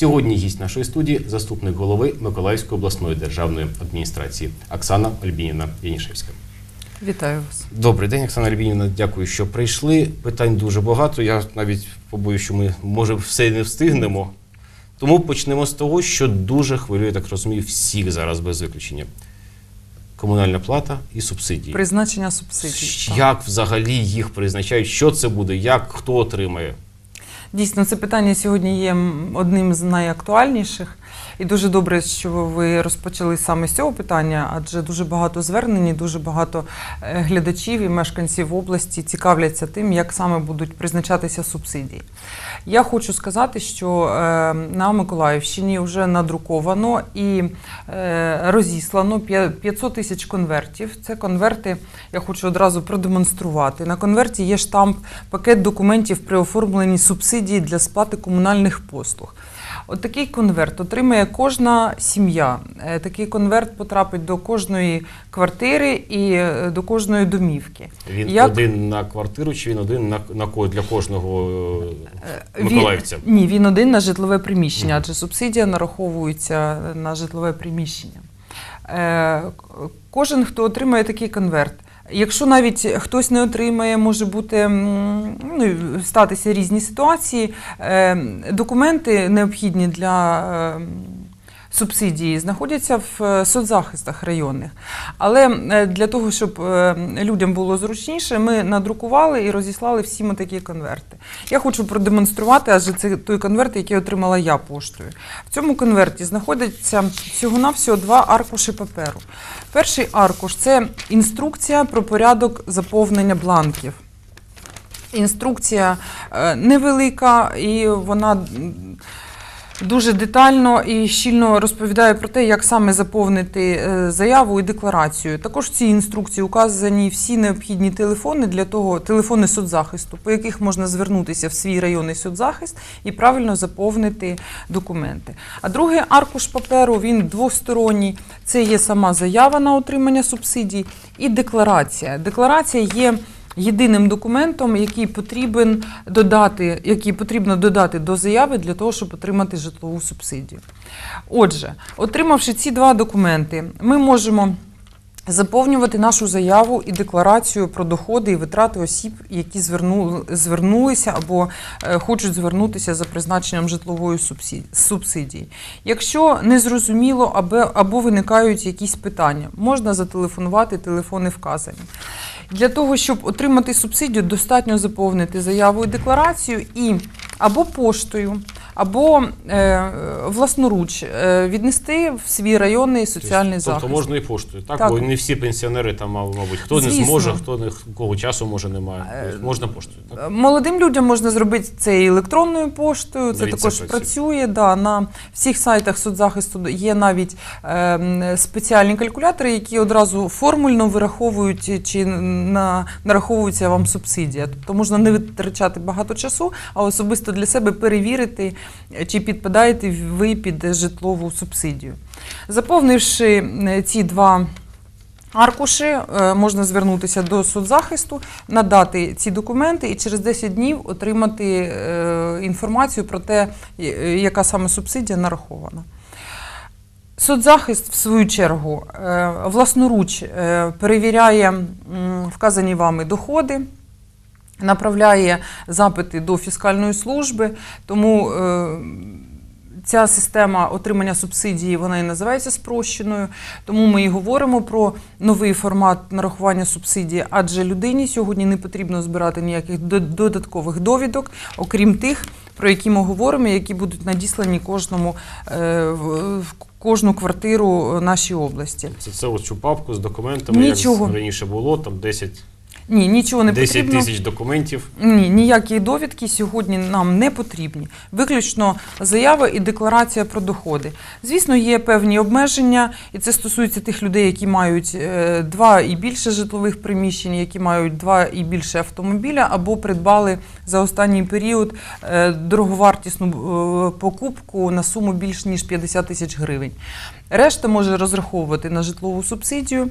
Сьогодні гість нашої студії заступник голови Миколаївської обласної державної адміністрації Оксана Альбініна Янішевська. Вітаю вас. Добрий день, Оксана Альбінівна. Дякую, що прийшли. Питань дуже багато. Я навіть побоюсь, що ми може все не встигнемо. Тому почнемо з того, що дуже хвилює, так розумію, всіх зараз без виключення. Комунальна плата і субсидії. Призначення субсидій. так. Як взагалі їх призначають? Що це буде? Як хто отримає? Дійсно, це питання сьогодні є одним з найактуальніших. І дуже добре, що ви розпочали саме з цього питання, адже дуже багато звернень, дуже багато е, глядачів і мешканців області цікавляться тим, як саме будуть призначатися субсидії. Я хочу сказати, що е, на Миколаївщині вже надруковано і е, розіслано п'я- 500 тисяч конвертів. Це конверти, я хочу одразу продемонструвати. На конверті є штамп пакет документів при оформленні субсидії для сплати комунальних послуг. От такий конверт отримає кожна сім'я. Е, Такий конверт потрапить до кожної квартири і е, до кожної домівки. Він Як- один на квартиру чи він один на, на для кожного е, Він- миколаївця? Ні, він один на житлове приміщення, адже субсидія нараховується на житлове приміщення. Кожен, хто отримає такий конверт. Якщо навіть хтось не отримає, може бути ну, статися різні ситуації. е, Документи необхідні для е, субсидії знаходяться в е, соцзахистах районних. Але е, для того, щоб е, людям було зручніше, ми надрукували і розіслали всім такі конверти. Я хочу продемонструвати, адже це той конверт, який отримала я поштою. В цьому конверті знаходиться всього-навсього два аркуші паперу. Перший аркуш це інструкція про порядок заповнення бланків. Інструкція невелика і вона дуже детально і щільно розповідає про те, як саме заповнити е, заяву і декларацію. Також в цій інструкції указані всі необхідні телефони для того, телефони соцзахисту, по яких можна звернутися в свій районний соцзахист і правильно заповнити документи. А другий аркуш паперу він двосторонній. Це є сама заява на отримання субсидій і декларація. Декларація є єдиним документом, який потрібен додати, який потрібно додати до заяви для того, щоб отримати житлову субсидію. Отже, отримавши ці два документи, ми можемо заповнювати нашу заяву і декларацію про доходи і витрати осіб, які звернули, звернулися або е, хочуть звернутися за призначенням житлової субсидії. Якщо не зрозуміло або, або виникають якісь питання, можна зателефонувати, телефони вказані. Для того, щоб отримати субсидію, достатньо заповнити заяву і декларацію і або поштою, або е, власноруч е, віднести в свій районний соціальний тобто, захист. Тобто можна і поштою, так? Так. Бо не всі пенсіонери там, мабуть, хто не зможе, хто не кого часу може немає. Е, Тобто можна поштою, так? Молодим людям можна зробити це і електронною поштою. Це Навіть також працює. працює. Да, на всіх сайтах соцзахисту є навіть е, спеціальні калькулятори, які одразу формульно вираховують чи на, нараховується вам субсидія. Тобто можна не витрачати багато часу, а особисто для себе перевірити, чи підпадаєте ви під житлову субсидію. Заповнивши ці два аркуші, е, можна звернутися до соцзахисту, надати ці документи і через 10 днів отримати е, інформацію про те, е, яка саме субсидія нарахована. Соцзахист, в свою чергу, власноруч перевіряє вказані вами доходи, направляє запити до фіскальної служби, тому е, ця система отримання субсидії вона і називається спрощеною. Тому ми і говоримо про новий формат нарахування субсидії, адже людині сьогодні не потрібно збирати ніяких до- додаткових довідок, окрім тих, про які ми говоримо, які будуть надіслані кожному е, в в кожну квартиру нашій області. Це, це ось цю папку з документами, Нічого. як раніше було, там 10, Ні, нічого не 10 потрібно. тисяч документів. Ні, ніякі довідки сьогодні нам не потрібні. Виключно заява і декларація про доходи. Звісно, є певні обмеження, і це стосується тих людей, які мають е, два і більше житлових приміщень, які мають два і більше автомобіля, або придбали за останній період е, дороговартісну е, покупку на суму більш ніж 50 тисяч гривень. Решта може розраховувати на житлову субсидію.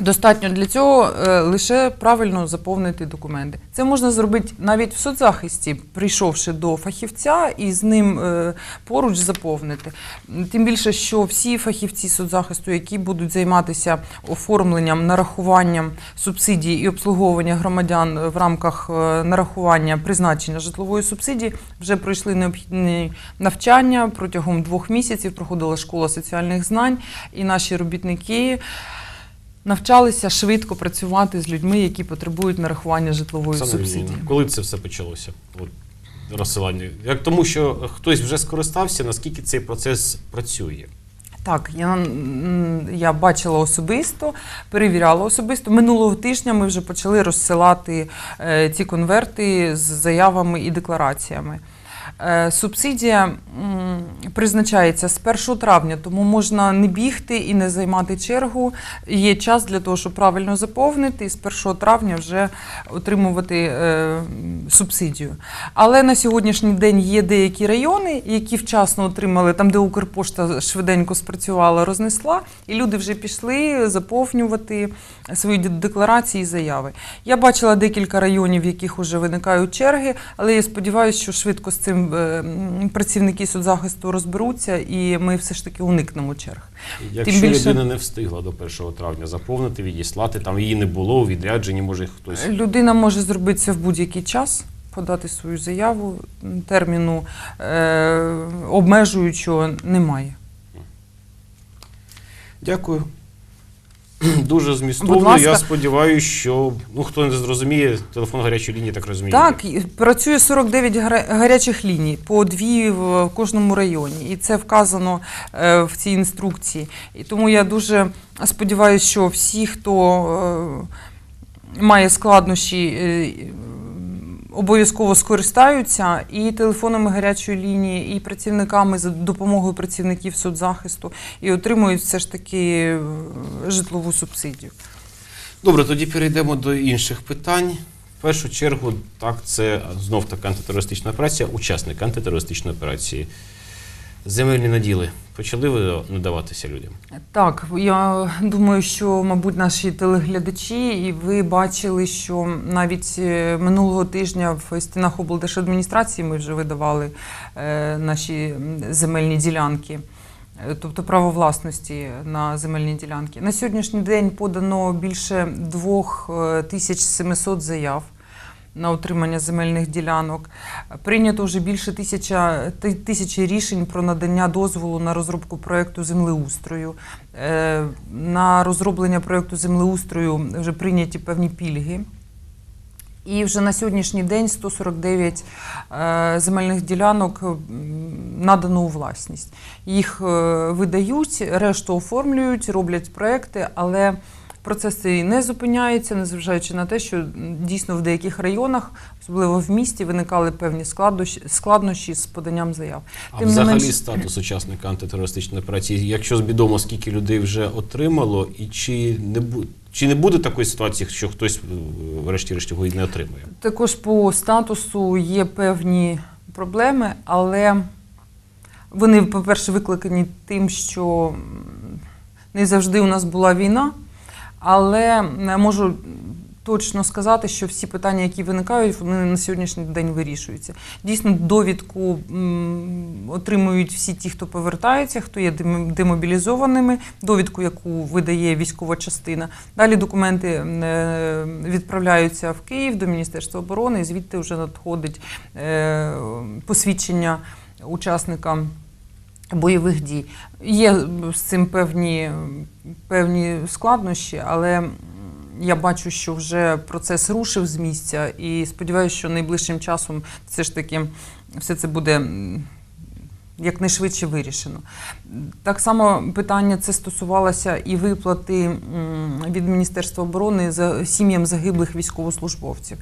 Достатньо для цього е, лише правильно заповнити документи. Це можна зробити навіть в соцзахисті, прийшовши до фахівця і з ним е, поруч заповнити. Тим більше, що всі фахівці соцзахисту, які будуть займатися оформленням, нарахуванням субсидій і обслуговування громадян в рамках е, нарахування призначення житлової субсидії, вже пройшли необхідні навчання протягом двох місяців. Проходила школа соціальних знань, і наші робітники навчалися швидко працювати з людьми, які потребують нарахування житлової Оксана субсидії. Коли це все почалося? От, розсилання. Як тому, що хтось вже скористався, наскільки цей процес працює? Так, я, я бачила особисто, перевіряла особисто. Минулого тижня ми вже почали розсилати е, ці конверти з заявами і деклараціями. Е, Субсидія м, призначається з 1 травня, тому можна не бігти і не займати чергу. Є час для того, щоб правильно заповнити і з 1 травня вже отримувати е, субсидію. Але на сьогоднішній день є деякі райони, які вчасно отримали там, де Укрпошта швиденько спрацювала, рознесла, і люди вже пішли заповнювати свої декларації і заяви. Я бачила декілька районів, в яких вже виникають черги, але я сподіваюся, що швидко з цим е, м, соцзахисту розберуться, і ми все ж таки уникнемо черг. Якщо більше- людина не встигла до 1 травня заповнити, відіслати, там її не було у відрядженні, може хтось. Людина може зробити це в будь-який час, подати свою заяву. Терміну е, обмежуючого немає. Дякую. Дуже змістовно. Будь ласка. Я сподіваюся, що ну хто не зрозуміє, телефон гарячої лінії, так розуміє. Так, працює 49 гара- гарячих ліній, по дві в кожному районі, і це вказано е, в цій інструкції. І тому я дуже сподіваюся, що всі, хто е, має складнощі, е, обов'язково скористаються і телефонами гарячої лінії, і працівниками за допомогою працівників соцзахисту, і отримують все ж таки е, житлову субсидію. Добре, тоді перейдемо до інших питань. В першу чергу, так, це знов така антитерористична операція, учасник антитерористичної операції. Земельні наділи почали ви надаватися людям? Так, я думаю, що, мабуть, наші телеглядачі, і ви бачили, що навіть е, минулого тижня в стінах облдержадміністрації ми вже видавали е, наші земельні ділянки. е, Тобто право власності на земельні ділянки. На сьогоднішній день подано більше 2700 заяв на отримання земельних ділянок. Прийнято вже більше тисяча, тисячі рішень про надання дозволу на розробку проєкту землеустрою. Е, На розроблення проєкту землеустрою вже прийняті певні пільги. І вже на сьогоднішній день 149 е, земельних ділянок надано у власність. Їх е, видають, решту оформлюють, роблять проекти, але процес цей не зупиняється, незважаючи на те, що дійсно в деяких районах, особливо в місті, виникали певні складнощі, з поданням заяв. А Тим взагалі менш- статус учасника антитерористичної операції, якщо відомо, скільки людей вже отримало, і чи не бу- чи не буде такої ситуації, що хтось е, врешті-решт його і не отримує? Також по статусу є певні проблеми, але вони, по-перше, викликані тим, що не завжди у нас була війна, але можу точно сказати, що всі питання, які виникають, вони на сьогоднішній день вирішуються. Дійсно, довідку отримують всі ті, хто повертається, хто є дем- демобілізованими, довідку, яку видає військова частина. Далі документи е, відправляються в Київ до Міністерства оборони, і звідти вже надходить е, посвідчення учасника бойових дій. Є з цим певні, певні складнощі, але я бачу, що вже процес рушив з місця, і сподіваюся, що найближчим часом все ж таки все це буде. Якнайшвидше вирішено. Так само питання це стосувалося і виплати від Міністерства оборони за сім'ям загиблих військовослужбовців.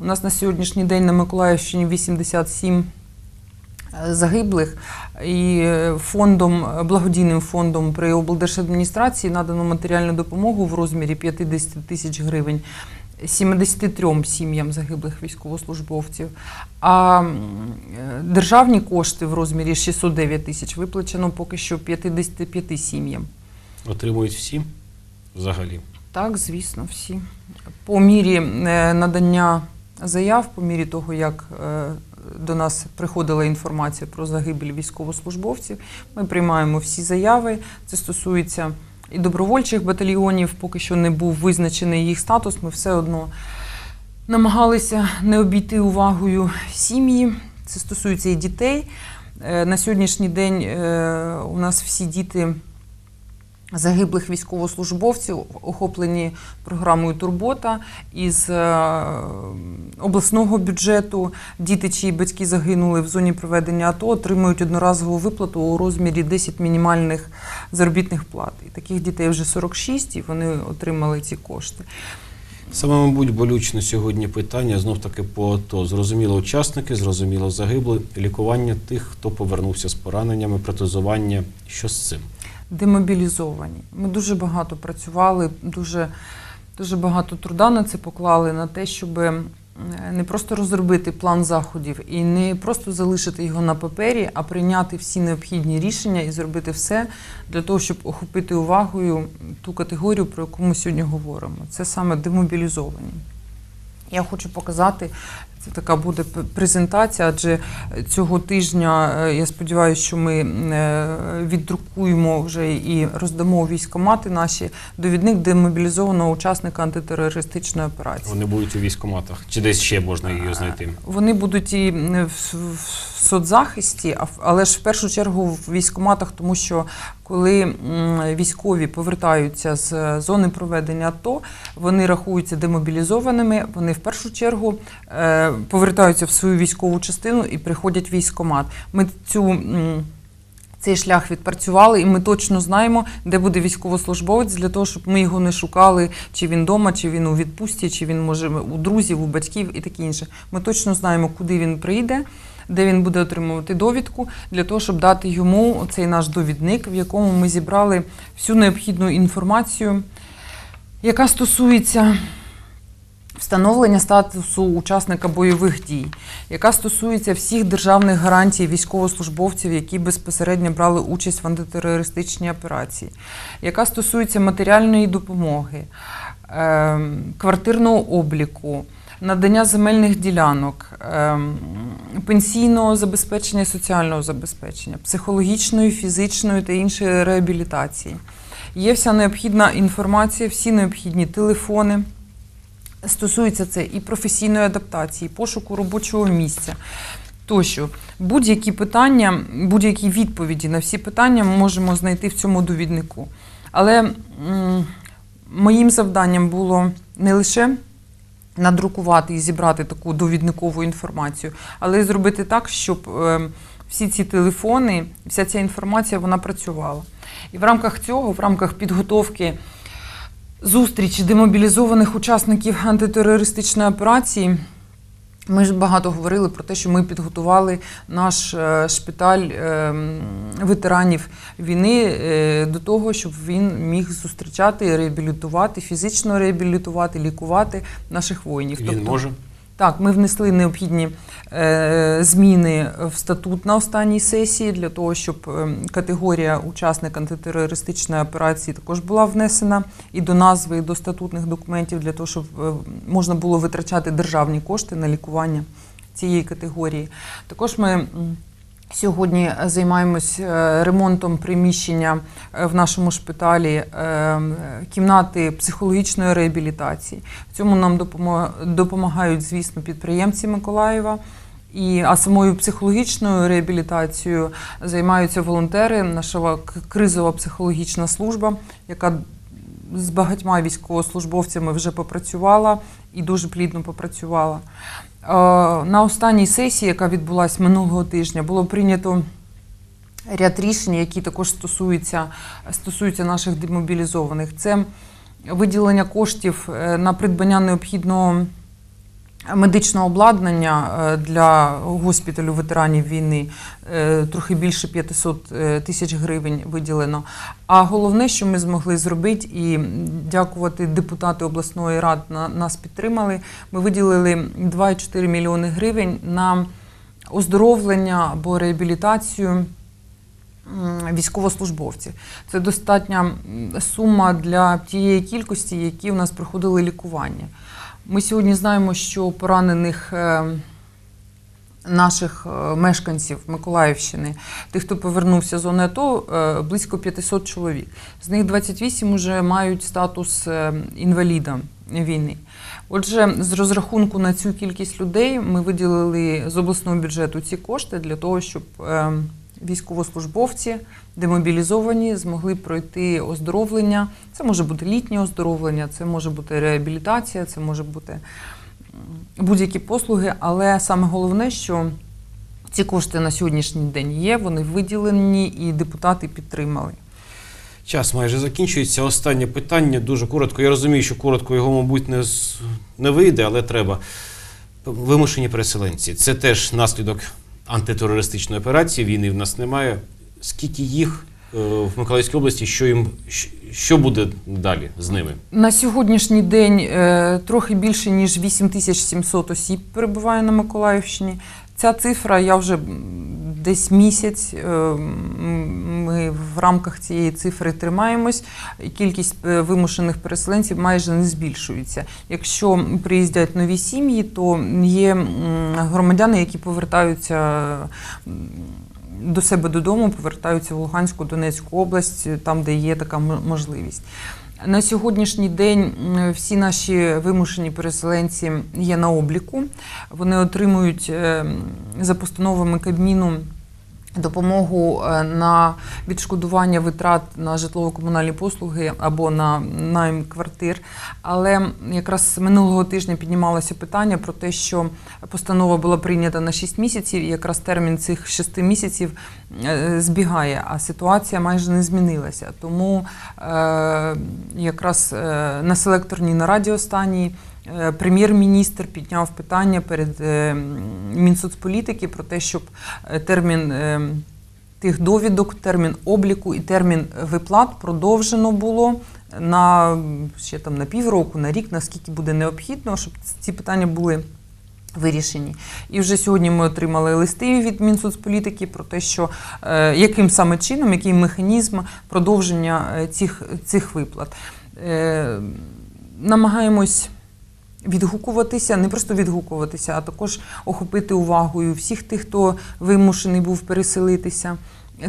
У нас на сьогоднішній день на Миколаївщині 87 е, загиблих, і фондом, благодійним фондом при облдержадміністрації надано матеріальну допомогу в розмірі 50 тисяч гривень. 73 сім'ям загиблих військовослужбовців, а державні кошти в розмірі 609 тисяч виплачено поки що 55 сім'ям. Отримують всі взагалі. Так, звісно, всі. По мірі е, надання заяв, по мірі того, як е, до нас приходила інформація про загибель військовослужбовців, ми приймаємо всі заяви. Це стосується і добровольчих батальйонів, поки що не був визначений їх статус. Ми все одно намагалися не обійти увагою сім'ї. Це стосується і дітей. Е, На сьогоднішній день е, у нас всі діти загиблих військовослужбовців охоплені програмою Турбота із е, обласного бюджету. Діти, чиї батьки загинули в зоні проведення АТО, отримують одноразову виплату у розмірі 10 мінімальних заробітних плат. І таких дітей вже 46, і вони отримали ці кошти. Саме, мабуть, болючне сьогодні питання знов таки по АТО. Зрозуміло учасники, зрозуміло загибли, лікування тих, хто повернувся з пораненнями, протезування. Що з цим? Демобілізовані. Ми дуже багато працювали, дуже, дуже багато труда на це поклали, на те, щоб е, не просто розробити план заходів і не просто залишити його на папері, а прийняти всі необхідні рішення і зробити все для того, щоб охопити увагою ту категорію, про яку ми сьогодні говоримо. Це саме демобілізовані. Я хочу показати, це така буде презентація, адже цього тижня е, я сподіваюся, що ми е, віддрукуємо вже і роздамо у військкомати наші довідник демобілізованого учасника антитерористичної операції. Вони будуть у військкоматах. Чи десь ще можна її знайти? Вони будуть і в, соцзахисті, але ж в першу чергу в військкоматах, тому що коли військові повертаються з зони проведення АТО, вони рахуються демобілізованими. Вони в першу чергу е, повертаються в свою військову частину і приходять військкомат. Ми цю цей шлях відпрацювали, і ми точно знаємо, де буде військовослужбовець для того, щоб ми його не шукали, чи він вдома, чи він у відпустці, чи він може у друзів, у батьків і таке інше. Ми точно знаємо, куди він прийде, де він буде отримувати довідку, для того, щоб дати йому цей наш довідник, в якому ми зібрали всю необхідну інформацію, яка стосується встановлення статусу учасника бойових дій, яка стосується всіх державних гарантій військовослужбовців, які безпосередньо брали участь в антитерористичній операції, яка стосується матеріальної допомоги, ем, квартирного обліку. Надання земельних ділянок, ем, пенсійного забезпечення, соціального забезпечення, психологічної, фізичної та іншої реабілітації. Є вся необхідна інформація, всі необхідні телефони, Стосується це і професійної адаптації, і пошуку робочого місця. Тощо, будь-які питання, будь-які відповіді на всі питання ми можемо знайти в цьому довіднику. Але моїм завданням було не лише надрукувати і зібрати таку довідникову інформацію, але й зробити так, щоб е, всі ці телефони, вся ця інформація вона працювала. І в рамках цього, в рамках підготовки зустрічі демобілізованих учасників антитерористичної операції. Ми ж багато говорили про те, що ми підготували наш е, шпиталь е, ветеранів війни е, до того, щоб він міг зустрічати, реабілітувати, фізично реабілітувати, лікувати наших воїнів. Він може. Так, ми внесли необхідні е, зміни в статут на останній сесії для того, щоб е, категорія учасника антитерористичної операції також була внесена і до назви, і до статутних документів для того, щоб е, можна було витрачати державні кошти на лікування цієї категорії. Також ми. Сьогодні займаємось е, ремонтом приміщення е, в нашому шпиталі е, кімнати психологічної реабілітації. В цьому нам допомагають, звісно, підприємці Миколаєва. І, а самою психологічною реабілітацією займаються волонтери, наша кризова психологічна служба, яка з багатьма військовослужбовцями вже попрацювала і дуже плідно попрацювала. На останній сесії, яка відбулася минулого тижня, було прийнято ряд рішень, які також стосуються, стосуються наших демобілізованих. Це виділення коштів е, на придбання необхідного медичного обладнання е, для госпіталю ветеранів війни е, трохи більше 500 е, тисяч гривень виділено. А головне, що ми змогли зробити, і дякувати депутати обласної ради на- нас підтримали. Ми виділили 2,4 мільйони гривень на оздоровлення або реабілітацію військовослужбовців. Це достатня сума для тієї кількості, які у нас проходили лікування. Ми сьогодні знаємо, що поранених. е, Наших е, мешканців Миколаївщини, тих, хто повернувся з зони АТО, е, близько 500 чоловік. З них 28 вже мають статус інваліда війни. Отже, з розрахунку на цю кількість людей ми виділили з обласного бюджету ці кошти для того, щоб військовослужбовці демобілізовані змогли пройти оздоровлення. Це може бути літнє оздоровлення, це може бути реабілітація, це може бути будь-які послуги. Але саме головне, що ці кошти на сьогоднішній день є, вони виділені і депутати підтримали. Час майже закінчується. Останнє питання дуже коротко. Я розумію, що коротко його, мабуть, не, не вийде, але треба. Вимушені переселенці. Це теж наслідок антитерористичної операції. Війни в нас немає. Скільки їх е, в Миколаївській області, що їм що буде далі з ними? На сьогоднішній день е, трохи більше ніж 8700 осіб перебуває на Миколаївщині. Ця цифра я вже десь місяць. е, Ми в рамках цієї цифри тримаємось. Кількість е, вимушених переселенців майже не збільшується. Якщо приїздять нові сім'ї, то є громадяни, які повертаються. До себе додому повертаються в Луганську, Донецьку область, там, де є така можливість. На сьогоднішній день всі наші вимушені переселенці є на обліку. Вони отримують е, за постановами Кабміну допомогу е, на відшкодування витрат на житлово-комунальні послуги або на найм квартир. Але якраз минулого тижня піднімалося питання про те, що постанова була прийнята на 6 місяців, і якраз термін цих 6 місяців е, збігає, а ситуація майже не змінилася. Тому е, якраз на селекторній нараді останній прем'єр-міністр підняв питання перед е, Мінсоцполітики про те, щоб е, термін. е, Тих довідок, термін обліку і термін виплат продовжено було на ще там на півроку, на рік, наскільки буде необхідно, щоб ці питання були вирішені. І вже сьогодні ми отримали листи від Мінсоцполітики про те, що е, яким саме чином, який механізм продовження е, цих, цих виплат. Е, намагаємось відгукуватися, не просто відгукуватися, а також охопити увагою всіх тих, хто вимушений був переселитися.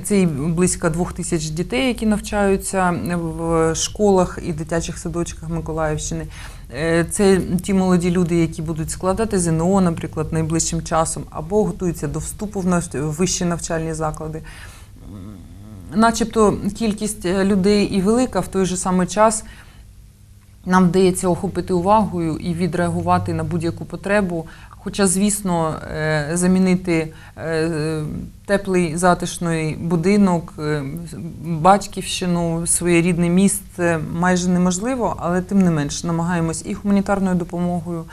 Це і близько двох тисяч дітей, які навчаються в школах і дитячих садочках Миколаївщини. Е, Це ті молоді люди, які будуть складати ЗНО, наприклад, найближчим часом, або готуються до вступу в вищі навчальні заклади. Начебто кількість е, людей і велика, в той же самий час нам вдається охопити увагою і відреагувати на будь-яку потребу. Хоча, звісно, е, замінити е, теплий затишний будинок, е, батьківщину, своє рідне місце майже неможливо, але тим не менш намагаємось і гуманітарною допомогою,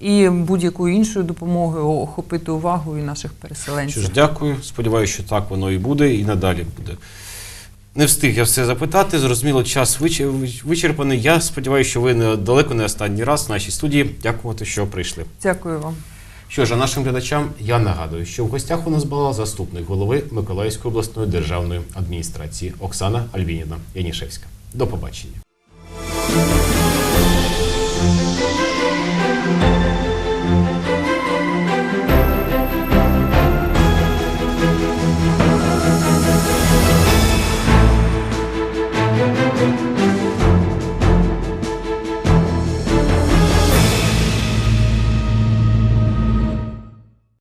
і будь-якою іншою допомогою охопити увагою наших Що переселенців. ж, дякую. Сподіваюся, що так воно і буде, і надалі буде. Не встиг я все запитати. Зрозуміло, час вичерпаний. Я сподіваюся, що ви не далеко не останній раз в нашій студії. Дякувати, що прийшли. Дякую вам. Що ж, а нашим глядачам я нагадую, що в гостях у нас була заступник голови Миколаївської обласної державної адміністрації Оксана Альвініна Янішевська. До побачення.